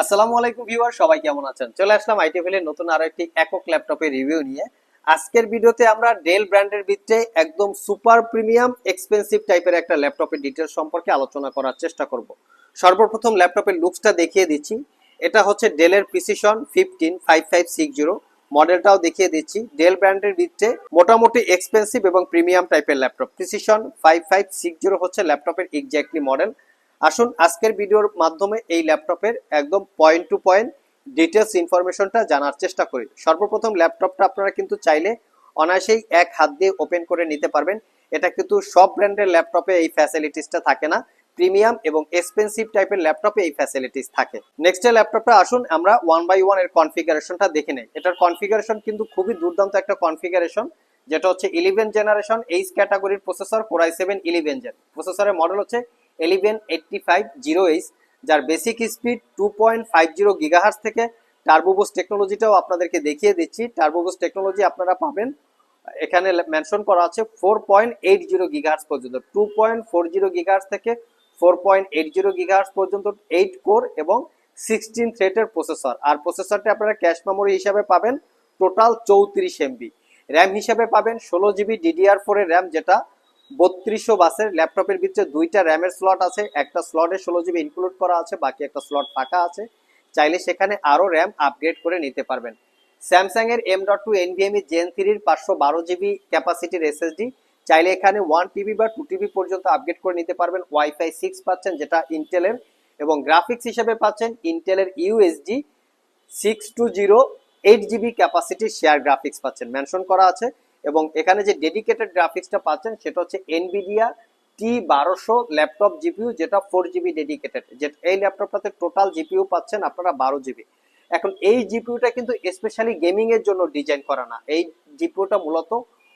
আসসালামু আলাইকুম ভিউয়ার, সবাই কেমন আছেন? চলে আসলাম আইটিএফএল এর নতুন আরও একটি একক ল্যাপটপের রিভিউ নিয়ে। আজকের ভিডিওতে আমরা ডেল ব্র্যান্ডের ভিতরে একদম সুপার প্রিমিয়াম এক্সপেন্সিভ টাইপের একটা ল্যাপটপের ডিটেলস সম্পর্কে আলোচনা করার চেষ্টা করব। সর্বপ্রথম ল্যাপটপের লুকসটা দেখিয়ে দিচ্ছি। এটা হচ্ছে ডেলের precision fifteen five five six zero. মডেলটাও দেখিয়ে দিচ্ছি। ডেল ব্র্যান্ডের ভিতরে মোটামুটি এক্সপেন্সিভ এবং প্রিমিয়াম টাইপের laptop. Precision five five six zero হচ্ছে ল্যাপটপের এক্স্যাক্টলি মডেল। আসুন, আজকের ভিডিওর মাধ্যমে এই ল্যাপটপের একদম পয়েন্ট টু পয়েন্ট ডিটেলস ইনফরমেশনটা জানার চেষ্টা করি। সর্বপ্রথম ল্যাপটপটা আপনারা কিন্তু চাইলে অনায়াসেই এক হাত দিয়ে ওপেন করে নিতে পারবেন। এটা কিন্তু সব ব্র্যান্ডের ল্যাপটপে এই ফ্যাসিলিটিসটা থাকে না। প্রিমিয়াম এবং এক্সপেন্সিভ টাইপের ল্যাপটপে এই ফ্যাসিলিটিস থাকে। নেক্সট ল্যাপটপটা আসুন, আমরা ওয়ান বাই ওয়ানের কনফিগারেশনটা দেখে নেই। এটার কনফিগারেশন কিন্তু খুবই দুর্দান্ত একটা কনফিগারেশন যেটা হচ্ছে ইলেভেন জেনারেশন এইচ ক্যাটাগরির processor core i seven eleven gen প্রসেসরের মডেল হচ্ছে eleven eighty five zero H, যার basic speed two point five zero gigahertz থেকে টার্বোবোস টেকনোলজিটাও আপনাদেরকে দেখিয়ে দিচ্ছি। টার্বোবোস টেকনোলজি আপনারা পাবেন। এখানে মেনশন করা আছে four point eight zero gigahertz পর্যন্ত two point four zero gigahertz থেকে four point eight zero gigahertz পর্যন্ত এইট কোর এবং সিক্সটিন থ্রেটের প্রসেসর আর প্রসেসরটা আপনারা ক্যাশ মেমোরি হিসাবে পাবেন টোটাল চৌত্রিশ এমবি র্যাম হিসাবে পাবেন, ষোলো জিবি ডিডিআর ফোরের র্যাম যেটা বত্রিশশো বাসের ল্যাপটপের ভিতরে দুইটা র্যামের স্লট আছে, একটা স্লটে ষোলো জিবি ইনক্লুড করা আছে, বাকি একটা স্লট ফাঁকা আছে। চাইলে সেখানে আরও র্যাম আপগ্রেড করে নিতে পারবেন। স্যামসাং এর M dot two NVMe gen থ্রির পাঁচশো বারো জিবি ক্যাপাসিটির এসএসডি চাইলে এখানে ওয়ান টিবি বা টু টিবি পর্যন্ত আপগ্রেড করে নিতে পারবেন। ওয়াইফাই সিক্স পাচ্ছেন, যেটা ইন্টেলের এবং গ্রাফিক্স হিসেবে পাচ্ছেন ইন্টেলের USD six two zero eight GB ক্যাপাসিটির share graphics পাচ্ছেন। মেনশন করা আছে। এবং এখানে যে ডেডিকেটেড গ্রাফিক্সটা পাচ্ছেন, সেটা হচ্ছে এনভিডিয়া টি বারোশো ল্যাপটপ জিপিউ যেটা ফোর জিবি ডেডিকেটেড যে এই ল্যাপটপটাতে টোটাল জিপিইউ পাচ্ছেন আপনারা বারো জিবি এখন এই জিপিউটা কিন্তু স্পেশালি গেমিং এর জন্য ডিজাইন করা না। এই জিপিইউটা মূলত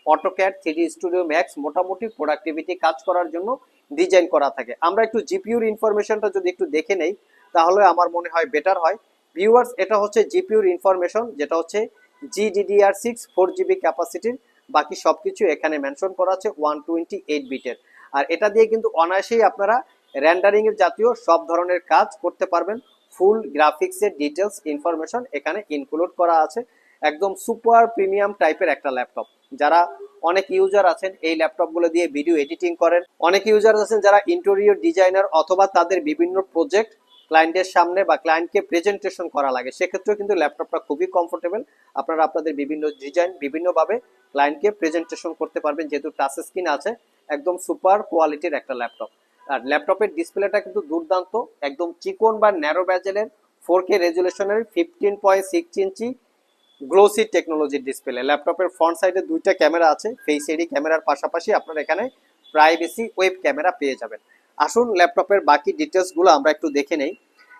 অটোক্যাড থ্রি স্টুডিও ম্যাক্স মোটামুটি প্রোডাক্টিভিটি কাজ করার জন্য ডিজাইন করা থাকে। আমরা একটু জিপিউর ইনফরমেশনটা যদি একটু দেখে নেই, তাহলে আমার মনে হয় বেটার হয়। ভিউয়ার্স এটা হচ্ছে জিপিউর ইনফরমেশন যেটা হচ্ছে জিডিডিআর সিক্স ফোর জিবি ক্যাপাসিটির বাকি সবকিছু এখানে মেনশন করা আছে ওয়ান টোয়েন্টি এইট বিটের আর এটা দিয়ে কিন্তু অনায়াসেই আপনারা র্যান্ডারিং এর জাতীয় সব ধরনের কাজ করতে পারবেন। ফুল গ্রাফিক্সের ডিটেলস ইনফরমেশন এখানে ইনক্লুড করা আছে। একদম সুপার প্রিমিয়াম টাইপের একটা ল্যাপটপ যারা অনেক ইউজার আছেন, এই ল্যাপটপগুলো দিয়ে ভিডিও এডিটিং করেন। অনেক ইউজার আছেন যারা ইন্টেরিয়র ডিজাইনার অথবা তাদের বিভিন্ন প্রজেক্ট ক্লায়েন্টের সামনে বা ক্লায়েন্টকে প্রেজেন্টেশন করা লাগে, সেক্ষেত্রেও কিন্তু ল্যাপটপটা খুবই কমফোর্টেবল আপনারা আপনাদের বিভিন্ন ডিজাইন বিভিন্নভাবে ক্লায়েন্টকে প্রেজেন্টেশন করতে পারবেন, যেহেতু টাচ স্ক্রিন আছে, একদম সুপার কোয়ালিটির একটা ল্যাপটপ আর ল্যাপটপের ডিসপ্লেটা কিন্তু দুর্দান্ত, একদম চিকন বা ন্যারো ব্যাজেলের four K রেজুলেশনের fifteen point six inch glossy টেকনোলজির ডিসপ্লে ল্যাপটপের ফ্রন্ট সাইডে দুইটা ক্যামেরা আছে ফেস এডি ক্যামেরার পাশাপাশি আপনারা এখানে প্রাইভেসি ওয়েব ক্যামেরা পেয়ে যাবেন। আসুন ল্যাপটপের বাকি ডিটেলসগুলো আমরা একটু দেখে নেই।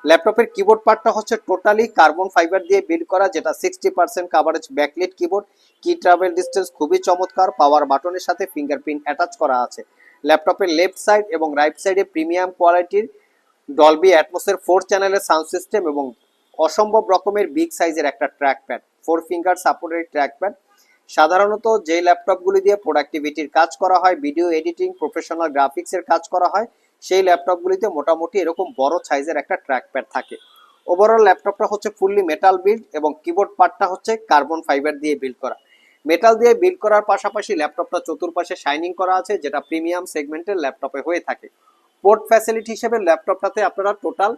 ল্যাপটপের কিবোর্ড পার্টটা হচ্ছে টোটালি কার্বন ফাইবার দিয়ে বিল্ড করা, যেটা sixty percent coverage backlit keyboard key travel distance খুবই চমৎকার পাওয়ার বাটনের সাথে ফিঙ্গারপ্রিন্ট অ্যাটাচ করা আছে। ল্যাপটপের লেফট সাইড এবং রাইট সাইডে প্রিমিয়াম কোয়ালিটির ডলবি অ্যাটমসের ফোর চ্যানেলের সাউন্ড সিস্টেম এবং অসম্ভব রকমের বিগ সাইজের একটা track pad four finger supported track pad সাধারণত যে ল্যাপটপগুলি দিয়ে প্রোডাক্টিভিটির কাজ করা হয় ভিডিও এডিটিং প্রফেশনাল গ্রাফিক্সের কাজ করা হয় সেই ল্যাপটপগুলিতে মোটামুটি এরকম বড় সাইজের একটা ট্র্যাক প্যাড থাকে ওভারঅল ল্যাপটপটা হচ্ছে ফুললি মেটাল বিল্ড এবং কিবোর্ড পার্টটা হচ্ছে কার্বন ফাইবার দিয়ে বিল্ড করা। মেটাল দিয়ে বিল্ড করার পাশাপাশি ল্যাপটপটা চতুর্পাশে শাইনিং করা আছে, যেটা প্রিমিয়াম সেগমেন্টের ল্যাপটপে হয়ে থাকে। পোর্ট ফ্যাসিলিটি হিসেবে ল্যাপটপটাতে আপনারা টোটাল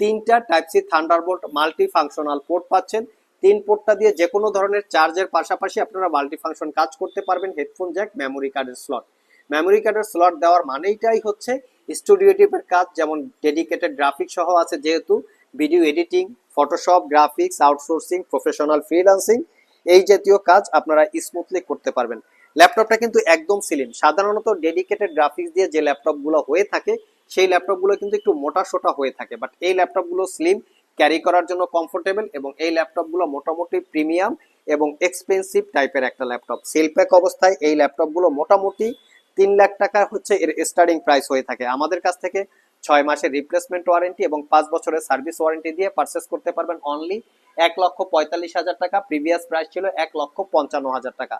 তিনটা type C Thunderbolt multi functional port পাচ্ছেন। তিন পোর্টটা দিয়ে যে কোনো ধরনের চার্জের পাশাপাশি আপনারা মাল্টি ফাংশন কাজ করতে পারবেন হেডফোন জ্যাক মেমোরি কার্ডের স্লট মেমোরি কার্ডের স্লট দেওয়ার মানেইটাই হচ্ছে স্টুডিও টিপের কাজ যেমন ডেডিকেটেড গ্রাফিক সহ আছে যেহেতু video editing Photoshop graphics outsourcing professional freelancing এই জাতীয় কাজ আপনারা স্মুথলি করতে পারবেন। ল্যাপটপটা কিন্তু একদম স্লিম সাধারণত ডেডিকেটেড গ্রাফিক্স দিয়ে যে ল্যাপটপগুলো হয়ে থাকে, সেই ল্যাপটপগুলো কিন্তু একটু মোটা সোটা হয়ে থাকে। বাট এই ল্যাপটপগুলো স্লিম ক্যারি করার জন্য কমফোর্টেবল এবং এই ল্যাপটপগুলো মোটামুটি প্রিমিয়াম এবং এক্সপেন্সিভ টাইপের একটা ল্যাপটপ সেলপ্যাক অবস্থায় এই ল্যাপটপগুলো মোটামুটি তিন লাখ টাকা হচ্ছে এর স্টার্টিং প্রাইস হয়ে থাকে। আমাদের কাছ থেকে ছয় মাসের রিপ্লেসমেন্ট ওয়ারেন্টি এবং পাঁচ বছরের সার্ভিস ওয়ারেন্টি দিয়ে পারচেস করতে পারবেন অনলি এক লক্ষ পঁয়তাল্লিশ হাজার টাকা প্রিভিয়াস প্রাইস ছিল এক লক্ষ পঞ্চান্ন হাজার টাকা।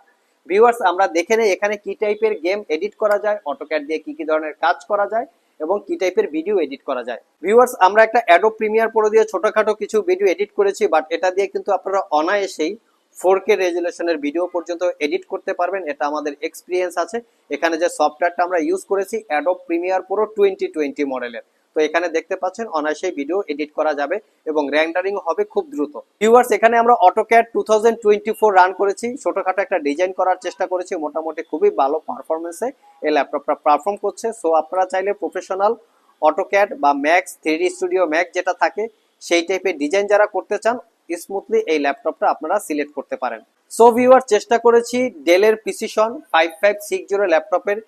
ভিউয়ার্স আমরা দেখে নেই এখানে কি টাইপের গেম এডিট করা যায় অটোক্যাড দিয়ে কি কি ধরনের কাজ করা যায় এবং কি টাইপের ভিডিও এডিট করা যায়। ভিউয়ার্স আমরা একটা অ্যাডোব প্রিমিয়ার প্রো দিয়ে ছোটখাটো কিছু ভিডিও এডিট করেছি বাট এটা দিয়ে কিন্তু আপনারা অনায়াসেই ফোর কে রেজুলেশনের ভিডিও পর্যন্ত এডিট করতে পারবেন, এটা আমাদের এক্সপিরিয়েন্স আছে। এখানে যে সফটওয়্যারটা আমরা ইউজ করেছি Adobe Premiere Pro twenty twenty মডেলের তো এখানে দেখতে পাচ্ছেন, অনায়াসেই ভিডিও এডিট করা যাবে এবং র্যান্ডারিং হবে খুব দ্রুত। ভিউয়ার্স এখানে আমরা AutoCAD two thousand twenty four run করেছি। ছোটখাটো একটা ডিজাইন করার চেষ্টা করেছি, মোটামুটি খুবই ভালো পারফরমেন্সে এই ল্যাপটপটা পারফর্ম করছে। সো আপনারা চাইলে প্রফেশনাল অটোক্যাড বা ম্যাক্স থ্রি স্টুডিও ম্যাক্স যেটা থাকে, সেই টাইপের ডিজাইন যারা করতে চান স্মুথলি এই ল্যাপটপটা আপনারা সিলেক্ট করতে পারেন। সো ভিউয়ার চেষ্টা করেছি ডেলের Precision five five six zero ল্যাপটপের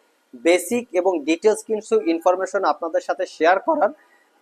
বেসিক এবং ডিটেলস কিছু ইনফরমেশন আপনাদের সাথে শেয়ার করার।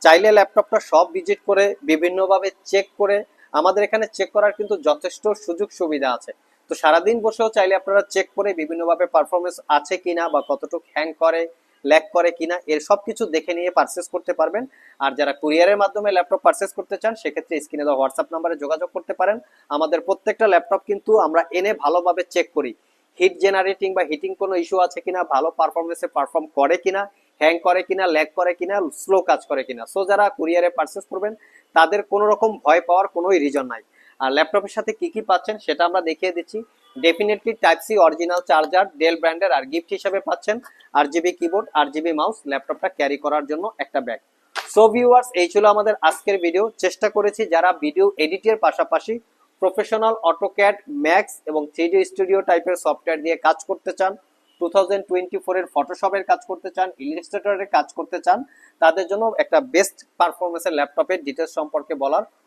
চাইলে ল্যাপটপটা সব ভিজিট করে, বিভিন্নভাবে চেক করে, আমাদের এখানে চেক করার কিন্তু যথেষ্ট সুযোগ সুবিধা আছে। তো সারাদিন বসেও চাইলে আপনারা চেক করে, বিভিন্নভাবে পারফরমেন্স আছে কিনা বা কতটুকু হ্যাং করে ল্যাক করে কিনা, এর সব কিছু দেখে নিয়ে পারচেস করতে পারবেন। আর যারা কুরিয়ারের মাধ্যমে ল্যাপটপ পারচেস করতে চান, সেক্ষেত্রে স্ক্রিনে দেওয়া হোয়াটসঅ্যাপ নাম্বারে যোগাযোগ করতে পারেন। আমাদের প্রত্যেকটা ল্যাপটপ কিন্তু আমরা এনে ভালোভাবে চেক করি। হিট জেনারেটিং বা হিটিং কোনো ইস্যু আছে কিনা, ভালো পারফরমেন্সে পারফর্ম করে কিনা হ্যাং করে কিনা ল্যাগ করে কিনা স্লো কাজ করে কিনা। সো যারা কুরিয়ারে পারচেস করবেন, তাদের কোনো রকম ভয় পাওয়ার কোনোই রিজন নাই। আর ল্যাপটপের সাথে কি কি পাচ্ছেন সেটা আমরা দেখিয়ে দিচ্ছি। Definitely type C original charger Dell ব্র্যান্ডের আর গিফট হিসেবে পাচ্ছেন। আর জিবি কিবোর্ড আর জিবি মাউস ল্যাপটপটা ক্যারি করার জন্য একটা ব্যাগ সো ভিউয়ার্স এই ছিল আমাদের আজকের ভিডিও চেষ্টা করেছি যারা ভিডিও এডিটের পাশাপাশি প্রফেশনাল অটোক্যাড ম্যাক্স এবং থ্রি স্টুডিও টাইপের সফটওয়্যার দিয়ে কাজ করতে চান টু থাউজেন্ড টোয়েন্টি ফোরের ফটোশপের কাজ করতে চান ইলিস্ট্রেটরের কাজ করতে চান, তাদের জন্য একটা বেস্ট পারফরমেন্সের ল্যাপটপের ডিটেলস সম্পর্কে বলার